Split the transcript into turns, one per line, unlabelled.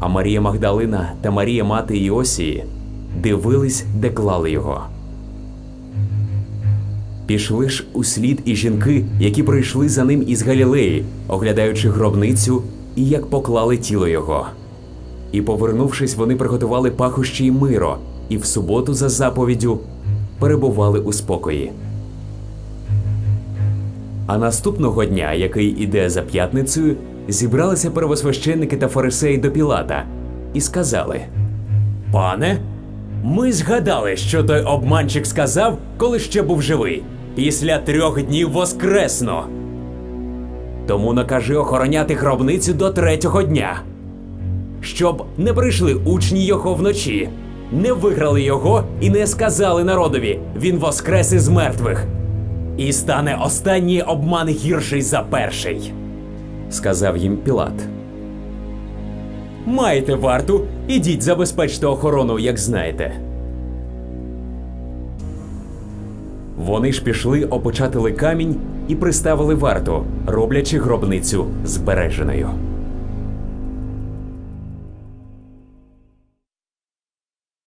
А Марія Магдалина та Марія мати Іосії дивились, де клали його. Пішли ж услід і жінки, які прийшли за ним із Галілеї, оглядаючи гробницю і як поклали тіло його. І, повернувшись, вони приготували пахощі й миро, і в суботу за заповіддю перебували у спокої. А наступного дня, який іде за п'ятницею, зібралися первосвященники та фарисеї до Пілата і сказали: Пане, ми згадали, що той обманщик сказав, коли ще був живий. Після трьох днів воскресно. Тому накажи охороняти гробницю до третього дня, щоб не прийшли учні його вночі, не виграли його і не сказали народові він воскрес із мертвих. І стане останній обман гірший за перший, сказав їм Пілат. Маєте варту, ідіть забезпечте охорону, як знаєте. Вони ж пішли, опечатали камінь і приставили варту, роблячи гробницю збереженою.